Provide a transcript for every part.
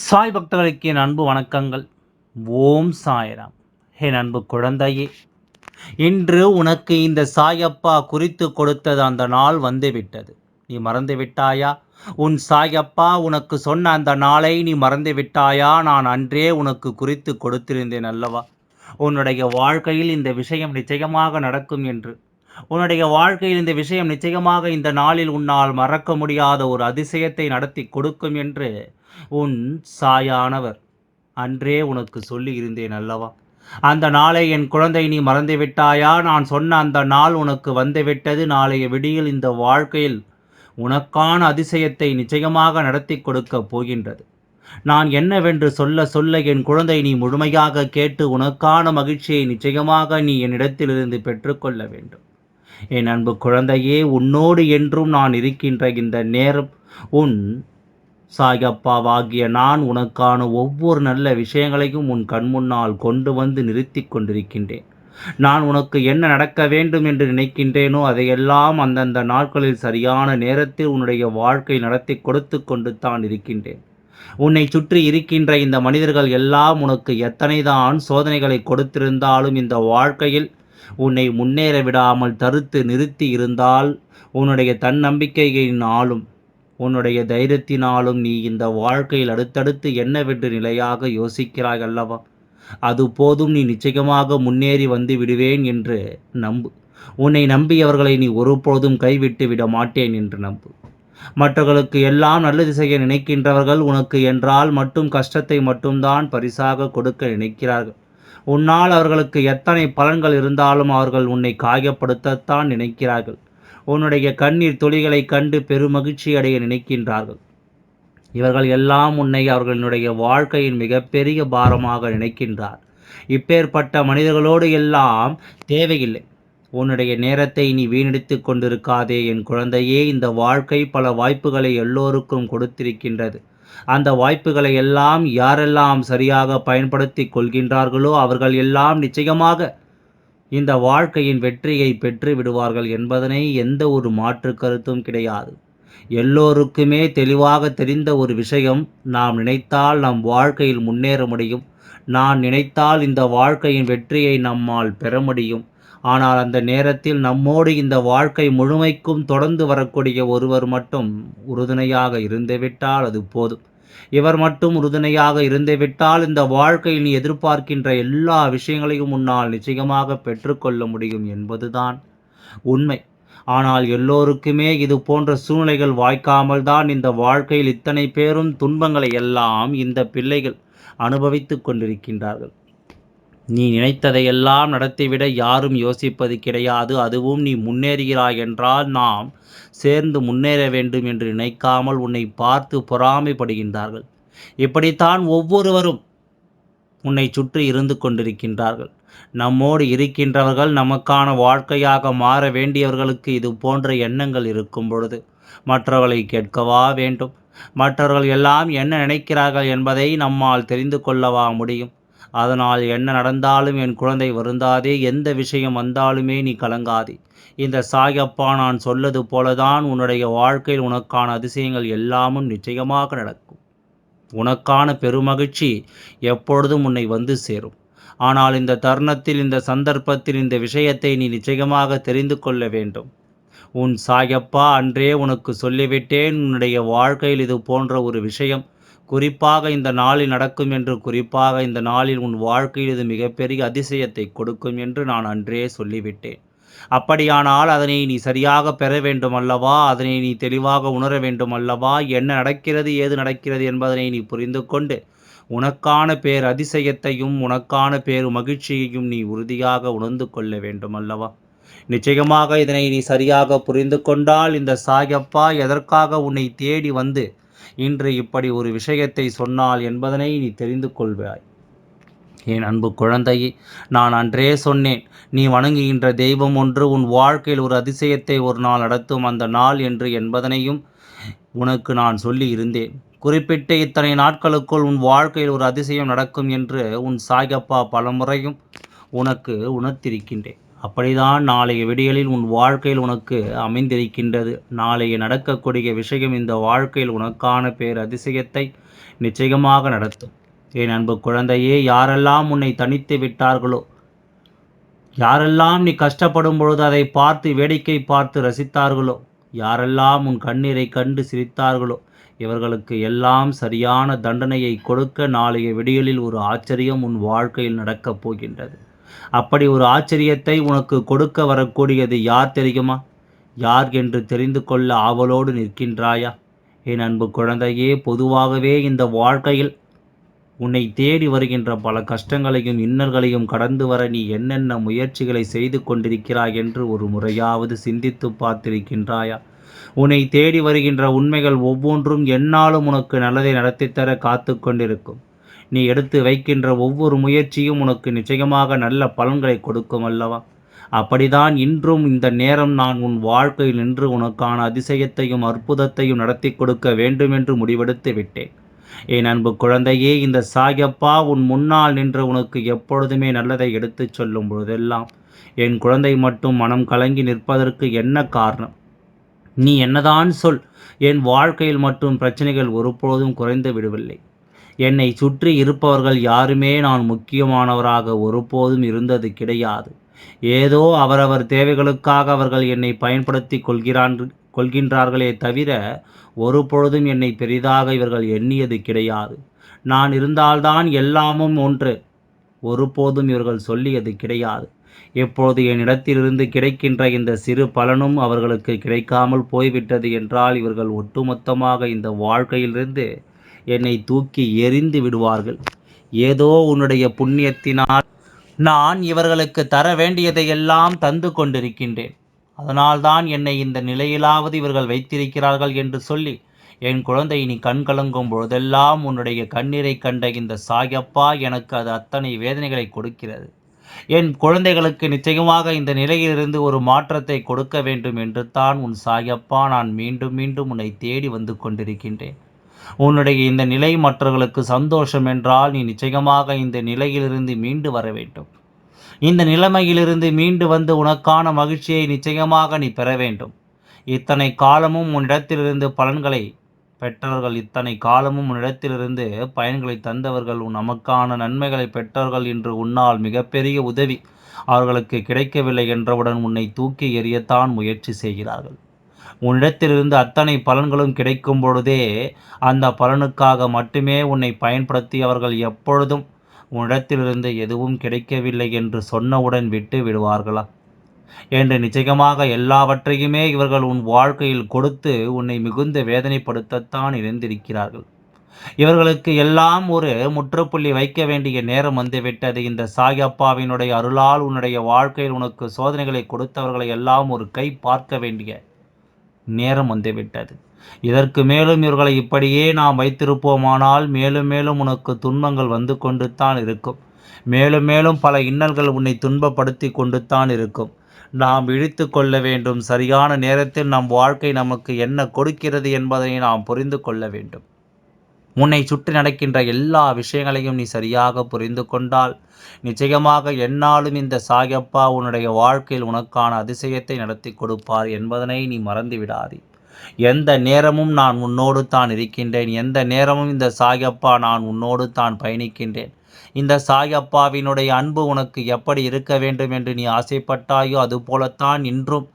சாய் பக்தர்களுக்கு என் அன்பு வணக்கங்கள். ஓம் சாய்ராம். என் அன்பு குழந்தையே இன்று உனக்கு இந்த சாயப்பா குறித்து கொடுத்தது அந்த நாள் வந்துவிட்டது. நீ மறந்து விட்டாயா உன் சாயப்பா உனக்கு சொன்ன அந்த நாளை நீ மறந்து விட்டாயா நான் அன்றே உனக்கு குறித்து கொடுத்திருந்தேன் அல்லவா? உன்னுடைய வாழ்க்கையில் இந்த விஷயம் நிச்சயமாக நடக்கும் என்று. உன்னுடைய வாழ்க்கையில் இந்த விஷயம் நிச்சயமாக இந்த நாளில் உன்னால் மறக்க முடியாத ஒரு அதிசயத்தை நடத்தி கொடுக்கும் என்று உன் சாயானவர். அன்றே உனக்கு சொல்லி இருந்தேன் அல்லவா? அந்த நாளை என் குழந்தை நீ மறந்து விட்டாயா? நான் சொன்ன அந்த நாள் உனக்கு வந்துவிட்டது நாளைய விடியில் இந்த வாழ்க்கையில் உனக்கான அதிசயத்தை நிச்சயமாக நடத்தி கொடுக்கப் போகின்றது. நான் என்னவென்று சொல்ல சொல்ல என் குழந்தை நீ முழுமையாக கேட்டு உனக்கான மகிழ்ச்சியை நிச்சயமாக நீ என்னிடத்திலிருந்து பெற்றுக்கொள்ள வேண்டும். என் அன்பு குழந்தையே உன்னோடு என்றும் நான் இருக்கின்ற இந்த நேரம் உன் சாயப்பாவாகிய நான் உனக்கான ஒவ்வொரு நல்ல விஷயங்களையும் உன் கண்முன்னால் கொண்டு வந்து நிறுத்தி கொண்டிருக்கின்றேன். நான் உனக்கு என்ன நடக்க வேண்டும் என்று நினைக்கின்றேனோ அதையெல்லாம் அந்தந்த நாட்களில் சரியான நேரத்தில் உன்னுடைய வாழ்க்கை நடத்தி கொடுத்து கொண்டு தான் இருக்கின்றேன். உன்னை சுற்றி இருக்கின்ற இந்த மனிதர்கள் எல்லாம் உனக்கு எத்தனைதான் சோதனைகளை கொடுத்திருந்தாலும் இந்த வாழ்க்கையில் உன்னை முன்னேற விடாமல் தடுத்து நிறுத்தி இருந்தால் உன்னுடைய தன்னம்பிக்கையினாலும் உன்னுடைய தைரியத்தினாலும் நீ இந்த வாழ்க்கையில் அடுத்தடுத்து என்னவென்று நிலையாக யோசிக்கிறாய் அல்லவா? அது போதும் நீ நிச்சயமாக முன்னேறி வந்து விடுவேன் என்று நம்பு. உன்னை நம்பியவர்களை நீ ஒருபோதும் கைவிட்டு விட மாட்டேன் என்று நம்பு. மற்றவர்களுக்கு எல்லாம் நல்லது செய்ய நினைக்கின்றவர்கள் உனக்கு என்றால் மட்டும் கஷ்டத்தை மட்டும்தான் பரிசாக கொடுக்க நினைக்கிறார்கள். உன்னால் அவர்களுக்கு எத்தனை பலன்கள் இருந்தாலும் அவர்கள் உன்னை காயப்படுத்தத்தான் நினைக்கிறார்கள். உன்னுடைய கண்ணீர் துளிகளை கண்டு பெருமகிழ்ச்சி அடைய நினைக்கின்றார்கள். இவர்கள் எல்லாம் உன்னை அவர்களுடைய வாழ்க்கையின் மிகப்பெரிய பாரமாக நினைக்கின்றார். இப்பேற்பட்ட மனிதர்களோடு எல்லாம் தேவையில்லை. உன்னுடைய நேரத்தை நீ வீணடித்து கொண்டிருக்காதே. என் குழந்தையே இந்த வாழ்க்கை பல வாய்ப்புகளை எல்லோருக்கும் கொடுத்திருக்கின்றது. அந்த வாய்ப்புகளை எல்லாம் யாரெல்லாம் சரியாக பயன்படுத்தி கொள்கின்றார்களோ அவர்கள் எல்லாம் நிச்சயமாக இந்த வாழ்க்கையின் வெற்றியை பெற்று விடுவார்கள் என்பதனை எந்த ஒரு மாற்று கருத்தும் கிடையாது. எல்லோருக்குமே தெளிவாக தெரிந்த ஒரு விஷயம் நாம் நினைத்தால் நம் வாழ்க்கையில் முன்னேற முடியும். நான் நினைத்தால் இந்த வாழ்க்கையின் வெற்றியை நம்மால் பெற முடியும். ஆனால் அந்த நேரத்தில் நம்மோடு இந்த வாழ்க்கை முழுமைக்கும் தொடர்ந்து வரக்கூடிய ஒருவர் மட்டும் உறுதுணையாக இருந்துவிட்டால் அது போதும். இவர் மட்டும் உறுதுணையாக இருந்துவிட்டால் இந்த வாழ்க்கையில் நீ எதிர்பார்க்கின்ற எல்லா விஷயங்களையும் உன்னால் நிச்சயமாக பெற்றுக்கொள்ள முடியும் என்பதுதான் உண்மை. ஆனால் எல்லோருக்குமே இது போன்ற சூழ்நிலைகள் வாய்க்காமல் தான் இந்த வாழ்க்கையில் இத்தனை பேரும் துன்பங்களை எல்லாம் இந்த பிள்ளைகள் அனுபவித்து கொண்டிருக்கின்றார்கள். நீ நினைத்ததையெல்லாம் நடத்திவிட யாரும் யோசிப்பது கிடையாது. அதுவும் நீ முன்னேறுகிறாய் என்றால் நாம் சேர்ந்து முன்னேற வேண்டும் என்று நினைக்காமல் உன்னை பார்த்து பொறாமைப்படுகின்றார்கள். இப்படித்தான் ஒவ்வொருவரும் உன்னை சுற்றி இருந்து கொண்டிருக்கின்றார்கள். நம்மோடு இருக்கின்றவர்கள் நமக்கான வாழ்க்கையாக மாற வேண்டியவர்களுக்கு இது போன்ற எண்ணங்கள் இருக்கும் பொழுது மற்றவர்களை கேட்கவா வேண்டும்? மற்றவர்கள் எல்லாம் என்ன நினைக்கிறார்கள் என்பதை நம்மால் தெரிந்து கொள்ளவா முடியும்? அதனால் என்ன நடந்தாலும் என் குழந்தை வருந்தாதே எந்த விஷயம் வந்தாலுமே நீ கலங்காதே. இந்த சாயப்பா நான் சொல்லது போலதான் உன்னுடைய வாழ்க்கையில் உனக்கான அதிசயங்கள் எல்லாமும் நிச்சயமாக நடக்கும். உனக்கான பெருமகிழ்ச்சி எப்பொழுதும் உன்னை வந்து சேரும். ஆனால் இந்த தருணத்தில் இந்த சந்தர்ப்பத்தில் இந்த விஷயத்தை நீ நிச்சயமாக தெரிந்து கொள்ள வேண்டும். உன் சாயப்பா அன்றே உனக்கு சொல்லிவிட்டேன் உன்னுடைய வாழ்க்கையில் இது போன்ற ஒரு விஷயம் குறிப்பாக இந்த நாளில் நடக்கும் என்று குறிப்பாக இந்த நாளில் உன் வாழ்க்கையில் இது மிகப்பெரிய அதிசயத்தை கொடுக்கும் என்று நான் அன்றே சொல்லிவிட்டேன். அப்படியானால் அதனை நீ சரியாக பெற வேண்டும் அல்லவா அதனை நீ தெளிவாக உணர வேண்டும் அல்லவா என்ன நடக்கிறது ஏது நடக்கிறது என்பதனை நீ புரிந்து கொண்டு உனக்கான பேர் அதிசயத்தையும் உனக்கான பேர் மகிழ்ச்சியையும் நீ உறுதியாக உணர்ந்து கொள்ள வேண்டும் அல்லவா நிச்சயமாக இதனை நீ சரியாக புரிந்து கொண்டால் இந்த சாயப்பா எதற்காக உன்னை தேடி வந்து இன்று இப்படி ஒரு விஷயத்தை சொன்னால் என்பதனை நீ தெரிந்து கொள்வாய். என் அன்பு குழந்தையே நான் அன்றே சொன்னேன் நீ வணங்குகின்ற தெய்வம் ஒன்று உன் வாழ்க்கையில் ஒரு அதிசயத்தை ஒரு நாள் நடத்தும் அந்த நாள் என்று என்பதனையும் உனக்கு நான் சொல்லி இருந்தேன். குறிப்பிட்ட இத்தனை நாட்களுக்குள் உன் வாழ்க்கையில் ஒரு அதிசயம் நடக்கும் என்று உன் சாயப்பா பலமுறையும் உனக்கு உணர்த்திருக்கின்றேன். அப்படிதான் நாளைய விடியலில் உன் வாழ்க்கையில் உனக்கு அமைந்திருக்கின்றது. நாளைய நடக்கக்கூடிய விஷயம் இந்த வாழ்க்கையில் உனக்கான பேர் அதிசயத்தை நிச்சயமாக நடத்தும். என் அன்பு குழந்தையே யாரெல்லாம் உன்னை தனித்து விட்டார்களோ யாரெல்லாம் நீ கஷ்டப்படும் பொழுது அதை பார்த்து வேடிக்கை பார்த்து ரசித்தார்களோ யாரெல்லாம் உன் கண்ணீரை கண்டு சிரித்தார்களோ இவர்களுக்கு எல்லாம் சரியான தண்டனையை கொடுக்க நாளைய விடியலில் ஒரு ஆச்சரியம் உன் வாழ்க்கையில் நடக்கப் போகின்றது. அப்படி ஒரு ஆச்சரியத்தை உனக்கு கொடுக்க வரக்கூடியது யார் தெரியுமா? யார் என்று தெரிந்து கொள்ள ஆவலோடு நிற்கின்றாயா? என் அன்பு குழந்தையே பொதுவாகவே இந்த வாழ்க்கையில் உன்னை தேடி வருகின்ற பல கஷ்டங்களையும் இன்னல்களையும் கடந்து வர நீ என்னென்ன முயற்சிகளை செய்து கொண்டிருக்கிறாய் என்று ஒரு முறையாவது சிந்தித்து பார்த்திருக்கின்றாயா? உன்னை தேடி வருகின்ற உண்மைகள் ஒவ்வொன்றும் என்னாலும் உனக்கு நல்லதை நடத்தித்தர காத்து கொண்டிருக்கும் நீ எடுத்து வைக்கின்ற ஒவ்வொரு முயற்சியும் உனக்கு நிச்சயமாக நல்ல பலன்களை கொடுக்கும் அல்லவா? அப்படிதான் இன்றும் இந்த நேரம் நான் உன் வாழ்க்கையில் நின்று உனக்கான அதிசயத்தையும் அற்புதத்தையும் நடத்தி கொடுக்க வேண்டுமென்று முடிவெடுத்து விட்டேன். என் அன்பு குழந்தையே இந்த சாயப்பா உன் முன்னால் நின்று உனக்கு எப்பொழுதுமே நல்லதை எடுத்துச் சொல்லும் பொழுதெல்லாம் என் குழந்தை மட்டும் மனம் கலங்கி நிற்பதற்கு என்ன காரணம்? நீ என்னதான் சொல் என் வாழ்க்கையில் மட்டும் பிரச்சனைகள் ஒருபொழுதும் குறைந்து விடவில்லை. என்னை சுற்றி இருப்பவர்கள் யாருமே நான் முக்கியமானவராக ஒருபோதும் இருந்தது கிடையாது. ஏதோ அவரவர் தேவைகளுக்காக அவர்கள் என்னை பயன்படுத்தி கொள்கிறான் கொள்கின்றார்களே தவிர ஒரு பொழுதும் என்னை பெரிதாக இவர்கள் எண்ணியது கிடையாது. நான் இருந்தால்தான் எல்லாமும் ஒன்று. ஒருபோதும் இவர்கள் சொல்லியது கிடையாது. எப்பொழுது என்னிடத்திலிருந்து கிடைக்கின்ற இந்த சிறு பலனும் அவர்களுக்கு கிடைக்காமல் போய்விட்டது என்றால் இவர்கள் ஒட்டுமொத்தமாக இந்த வாழ்க்கையிலிருந்து என்னை தூக்கி எறிந்து விடுவார்கள். ஏதோ உன்னுடைய புண்ணியத்தினால் நான் இவர்களுக்கு தர வேண்டியதையெல்லாம் தந்து கொண்டிருக்கின்றேன். அதனால்தான் என்னை இந்த நிலையிலாவது இவர்கள் வைத்திருக்கிறார்கள் என்று சொல்லி என் குழந்தை நீ கண் கலங்கும் பொழுதெல்லாம் உன்னுடைய கண்ணீரை கண்ட இந்த சாயப்பா எனக்கு அது அத்தனை வேதனைகளை கொடுக்கிறது. என் குழந்தைகளுக்கு நிச்சயமாக இந்த நிலையிலிருந்து ஒரு மாற்றத்தை கொடுக்க வேண்டும் என்று தான் உன் சாயப்பா நான் மீண்டும் மீண்டும் உன்னை தேடி வந்து கொண்டிருக்கின்றேன். உன்னுடைய இந்த நிலை மற்றவர்களுக்கு சந்தோஷம் என்றால் நீ நிச்சயமாக இந்த நிலையிலிருந்து மீண்டு வர வேண்டும். இந்த நிலைமையிலிருந்து மீண்டு வந்து உனக்கான மகிழ்ச்சியை நிச்சயமாக நீ பெற வேண்டும். இத்தனை காலமும் உன்னிடத்திலிருந்து பலன்களை பெற்றவர்கள் இத்தனை காலமும் உன்னிடத்திலிருந்து பயன்களை தந்தவர்கள் உன் நமக்கான நன்மைகளை பெற்றவர்கள் என்று உன்னால் மிகப்பெரிய உதவி அவர்களுக்கு கிடைக்கவில்லை என்றவுடன் உன்னை தூக்கி எறியத்தான் முயற்சி செய்கிறார்கள். உன்னிடத்திலிருந்து அத்தனை பலன்களும் கிடைக்கும் பொழுதே அந்த பலனுக்காக மட்டுமே உன்னை பயன்படுத்தி அவர்கள் எப்பொழுதும் உன்னிடத்திலிருந்து எதுவும் கிடைக்கவில்லை என்று சொன்னவுடன் விட்டு விடுவார்களா? என்று நிச்சயமாக எல்லாவற்றையுமே இவர்கள் உன் வாழ்க்கையில் கொடுத்து உன்னை மிகுந்த வேதனைப்படுத்தத்தான் இருந்திருக்கிறார்கள். இவர்களுக்கு எல்லாம் ஒரு முற்றுப்புள்ளி வைக்க வேண்டிய நேரம் வந்துவிட்டது. இந்த சாயப்பாவினுடைய அருளால் உன்னுடைய வாழ்க்கையில் உனக்கு சோதனைகளை கொடுத்தவர்களை எல்லாம் ஒரு கை பார்க்க வேண்டிய நேரம் வந்துவிட்டது இதற்கு மேலும் இவர்களை இப்படியே நாம் வைத்திருப்போமானால் மேலும் மேலும் உனக்கு துன்பங்கள் வந்து கொண்டு தான் இருக்கும். மேலும் மேலும் பல இன்னல்கள் உன்னை துன்பப்படுத்தி கொண்டு தான் இருக்கும். நாம் இழித்து கொள்ள வேண்டும். சரியான நேரத்தில் நம் வாழ்க்கை நமக்கு என்ன கொடுக்கிறது என்பதை நாம் புரிந்து கொள்ள வேண்டும். உன்னை சுற்றி நடக்கின்ற எல்லா விஷயங்களையும் நீ சரியாக புரிந்து கொண்டால் நிச்சயமாக என்னாலும் இந்த சாயப்பா உன்னுடைய வாழ்க்கையில் உனக்கான அதிசயத்தை நடத்தி கொடுப்பார் என்பதனை நீ மறந்து விடாதே எந்த நேரமும் நான் உன்னோடு தான் இருக்கின்றேன். எந்த நேரமும் இந்த சாயப்பா நான் உன்னோடு தான் பயணிக்கின்றேன். இந்த சாயப்பாவினுடைய அன்பு உனக்கு எப்படி இருக்க வேண்டும் என்று நீ ஆசைப்பட்டாயோ அதுபோலத்தான் இன்றும்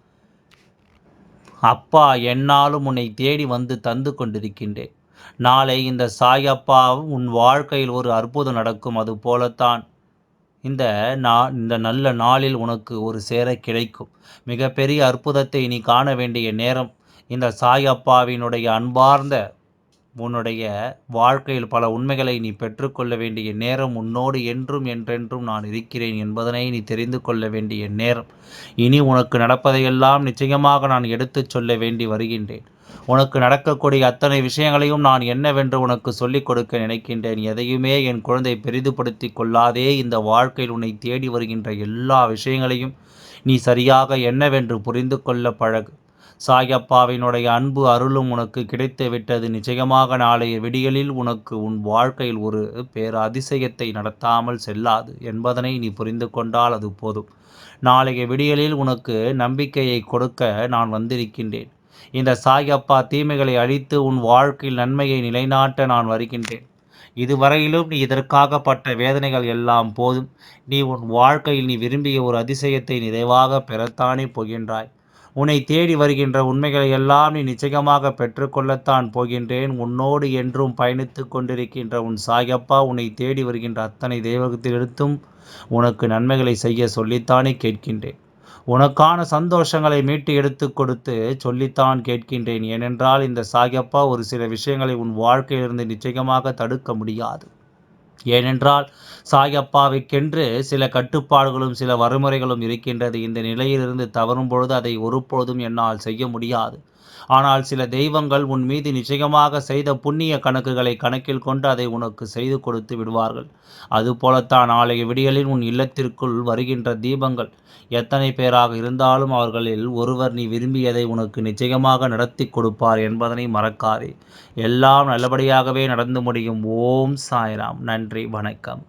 அப்பா என்னாலும் உன்னை தேடி வந்து தந்து கொண்டிருக்கின்றேன். நாளை இந்த சாயப்பா உன் வாழ்க்கையில் ஒரு அற்புதம் நடக்கும் அது போலத்தான். இந்த நா இந்த நல்ல நாளில் உனக்கு ஒரு சேர கிடைக்கும். மிகப்பெரிய அற்புதத்தை நீ காண வேண்டிய நேரம் இந்த சாயப்பாவினுடைய அன்பார்ந்த உன்னுடைய வாழ்க்கையில் பல உண்மைகளை நீ பெற்றுக்கொள்ள வேண்டிய நேரம் உன்னோடு என்றும் என்றென்றும் நான் இருக்கிறேன் என்பதனை நீ தெரிந்து கொள்ள வேண்டிய நேரம். இனி உனக்கு நடப்பதையெல்லாம் நிச்சயமாக நான் எடுத்துச் சொல்ல வேண்டி வருகின்றேன். உனக்கு நடக்கக்கூடிய அத்தனை விஷயங்களையும் நான் என்னவென்று உனக்கு சொல்லிக் கொடுக்க நினைக்கின்றேன். எதையுமே என் குழந்தை பெரிதுபடுத்தி கொள்ளாதே. இந்த வாழ்க்கையில் உன்னை தேடி வருகின்ற எல்லா விஷயங்களையும் நீ சரியாக என்னவென்று புரிந்து கொள்ள பழகு. சாயப்பாவினுடைய அன்பு அருளும் உனக்கு கிடைத்து விட்டது நிச்சயமாக நாளைய விடியலில் உனக்கு உன் வாழ்க்கையில் ஒரு பேர் அதிசயத்தை நடத்தாமல் செல்லாது என்பதனை நீ புரிந்து கொண்டால் அது போதும். நாளைய விடியலில் உனக்கு நம்பிக்கையை கொடுக்க நான் வந்திருக்கின்றேன். இந்த சாயப்பா தீமைகளை அழித்து உன் வாழ்க்கையில் நன்மையை நிலைநாட்ட நான் வருகின்றேன். இதுவரையிலும் நீ இதற்காகப்பட்ட வேதனைகள் எல்லாம் போதும். நீ உன் வாழ்க்கையில் நீ விரும்பிய ஒரு அதிசயத்தை நிறைவாக பெறத்தானே போகின்றாய். உன்னை தேடி வருகின்ற உண்மைகளை எல்லாம் நீ நிச்சயமாக பெற்றுக்கொள்ளத்தான் போகின்றேன். உன்னோடு என்றும் பயணித்து கொண்டிருக்கின்ற உன் சாயப்பா உன்னை தேடி வருகின்ற அத்தனை தெய்வகத்தில் எடுத்தும் உனக்கு நன்மைகளை செய்ய சொல்லித்தானே கேட்கின்றேன். உனக்கான சந்தோஷங்களை மீட்டு எடுத்து கொடுத்து சொல்லித்தான் கேட்கின்றேன். ஏனென்றால் இந்த சாயப்பா ஒரு சில விஷயங்களை உன் வாழ்க்கையிலிருந்து நிச்சயமாக தடுக்க முடியாது. ஏனென்றால் சாயப்பாவைக்கென்று சில கட்டுப்பாடுகளும் சில வறுமுறைகளும் இருக்கின்றது. இந்த நிலையிலிருந்து தவறும் பொழுது அதை ஒருபொழுதும் என்னால் செய்ய முடியாது. ஆனால் சில தெய்வங்கள் உன் மீது நிச்சயமாக செய்த புண்ணிய கணக்குகளை கணக்கில் கொண்டு அதை உனக்கு செய்து கொடுத்து விடுவார்கள். அதுபோலத்தான் நாளைய விடியலில் உன் இல்லத்திற்குள் வருகின்ற தீபங்கள். எத்தனை பேராக இருந்தாலும் அவர்களில் ஒருவர் நீ விரும்பியதை உனக்கு நிச்சயமாக நடத்தி கொடுப்பார் என்பதனை மறக்காதே. எல்லாம் நல்லபடியாகவே நடந்து முடியும். ஓம் சாய்ராம். நன்றி. வணக்கம்.